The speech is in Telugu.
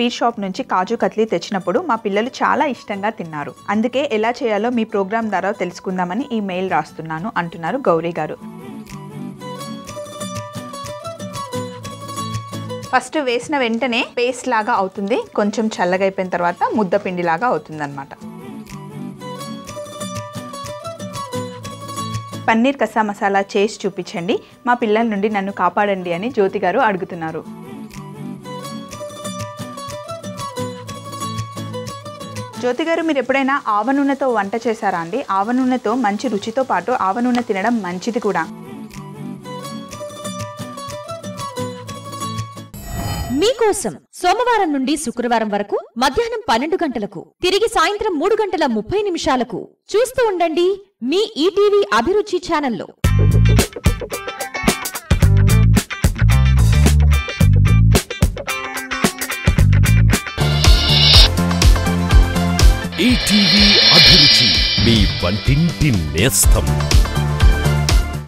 స్వీట్ షాప్ నుంచి కాజు కత్లీ తెచ్చినప్పుడు మా పిల్లలు చాలా ఇష్టంగా తిన్నారు. అందుకే ఎలా చేయాలో మీ ప్రోగ్రాం ద్వారా తెలుసుకుందామని ఈ మెయిల్ రాస్తున్నాను అంటున్నారు గౌరీ గారు. ఫస్ట్ వేసిన వెంటనే పేస్ట్ లాగా అవుతుంది. కొంచెం చల్లగా అయిపోయిన తర్వాత ముద్ద పిండి లాగా అవుతుంది అనమాట పన్నీర్ కసా మసాలా చేసి చూపించండి. మా పిల్లల నుండి నన్ను కాపాడండి అని జ్యోతి గారు అడుగుతున్నారు. జ్యోతి గారు మీరు ఎప్పుడైనా ఆవ నూనెతో వంట చేశారా అండి? ఆవ నూనెతో మంచి రుచితో పాటు ఆవ నూనె తినడం మంచిది కూడా. మీకోసం సోమవారం నుండి శుక్రవారం వరకు మధ్యాహ్నం పన్నెండు గంటలకు తిరిగి సాయంత్రం మూడు గంటల ముప్పై నిమిషాలకు చూస్తూ ఉండండి మీ ఈటీవీ అభిరుచి ఛానల్లో. ఈటీవీ అభిరుచి? మీ వంటింటి నేస్తం.